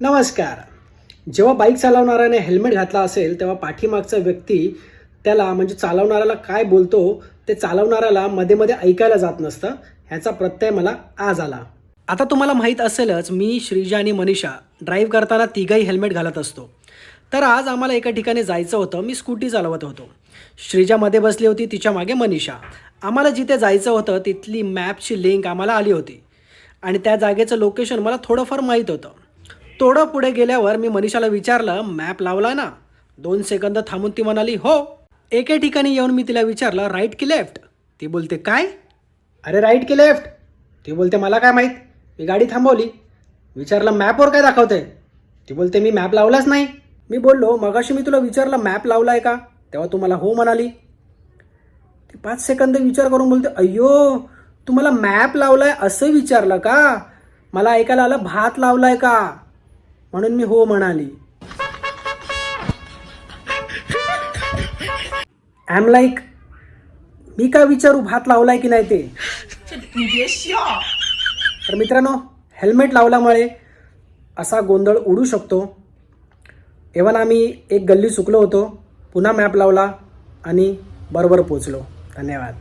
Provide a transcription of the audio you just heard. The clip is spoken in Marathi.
नमस्कार. जेव्हा बाईक चालवणाऱ्याने हेल्मेट घातला असेल तेव्हा पाठीमागचा व्यक्ती त्याला म्हणजे चालवणाऱ्याला काय बोलतो ते चालवणाऱ्याला मध्ये मध्ये ऐकायला जात नसतं. ह्याचा प्रत्यय मला आज आला. आता तुम्हाला माहीत असेलच मी श्रीजा आणि मनीषा ड्राईव्ह करताना तिघही हेल्मेट घालत असतो. तर आज आम्हाला एका ठिकाणी जायचं होतं मी स्कूटी चालवत होतो. श्रीजामध्ये बसली होती तिच्यामागे मनीषा. आम्हाला जिथे जायचं होतं तिथली मॅपची लिंक आम्हाला आली होती. आणि त्या जागेचं लोकेशन मला थोडंफार माहीत होतं. थोडं पुढे गेल्यावर मी मनीषाला विचारलं मॅप लावला ना? दोन सेकंद थांबून ती म्हणाली हो. एके ठिकाणी येऊन मी तिला विचारलं राईट की लेफ्ट? ती बोलते काय? अरे राईट की लेफ्ट. ती बोलते मला काय माहीत? मी गाडी थांबवली. विचारलं मॅपवर काय दाखवते ती बोलते मी मॅप लावलाच नाही. मी बोललो मगाशी मी तुला विचारलं मॅप लावला आहे का? तेव्हा तू मला हो म्हणाली. ती पाच सेकंद विचार करून बोलते अय्यो तुम्हाला मॅप लावलाय असं विचारलं का? मला ऐकायला आलं भात लावलाय का? म्हणून मी हो म्हणाली. एम लाईक मी काय विचारू भात लावलाय की नाही ते? तर मित्रांनो हेल्मेट लावल्यामुळे असा गोंधळ उडू शकतो. एव्हन आम्ही एक गल्ली चुकलो होतो पुन्हा मॅप लावला आणि बरोबर पोचलो. धन्यवाद.